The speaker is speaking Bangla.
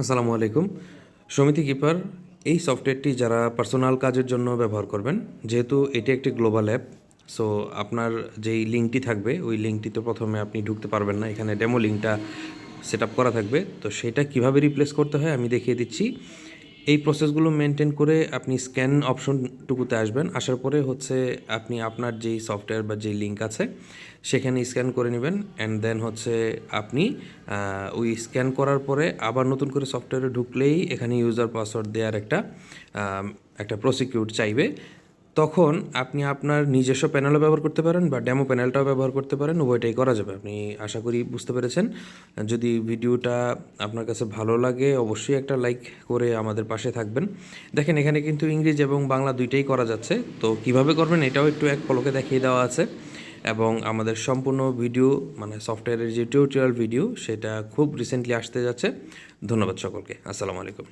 আসসালামু আলাইকুম। সমিতি কিপার, এই সফটওয়্যারটি যারা পার্সোনাল কাজের জন্য ব্যবহার করবেন, যেহেতু এটি একটি গ্লোবাল অ্যাপ সো আপনার যেই লিঙ্কটি থাকবে, ওই লিঙ্কটিতে প্রথমে আপনি ঢুকতে পারবেন না। এখানে ডেমো লিঙ্কটা সেট করা থাকবে। তো সেটা কীভাবে রিপ্লেস করতে হয় আমি দেখিয়ে দিচ্ছি। এই প্রসেসগুলো মেনটেন করে আপনি স্ক্যান অপশনটুকুতে আসবেন। আসার পরে হচ্ছে আপনি আপনার যেই সফটওয়্যার বা যেই লিঙ্ক আছে, সেখানে স্ক্যান করে নেবেন। অ্যান্ড দেন হচ্ছে আপনি ওই স্ক্যান করার পরে আবার নতুন করে সফটওয়্যারে ঢুকলেই এখানে ইউজার পাসওয়ার্ড দেওয়ার একটা একটা প্রসিকিউট চাইবে। তখন আপনি আপনার নিজস্ব প্যানেলও ব্যবহার করতে পারেন বা ডেমো প্যানেলটাও ব্যবহার করতে পারেন, উভয়টাই করা যাবে। আপনি আশা করি বুঝতে পেরেছেন। যদি ভিডিওটা আপনার কাছে ভালো লাগে, অবশ্যই একটা লাইক করে আমাদের পাশে থাকবেন। দেখেন, এখানে কিন্তু ইংরেজি এবং বাংলা দুইটাই করা যাচ্ছে। তো কীভাবে করবেন এটাও একটু এক পলকে দেখিয়ে দেওয়া আছে। এবং আমাদের সম্পূর্ণ ভিডিও মানে সফটওয়্যারের যে টিউটোরিয়াল ভিডিও সেটা খুব রিসেন্টলি আসতে যাচ্ছে। ধন্যবাদ সকলকে। আসসালামু আলাইকুম।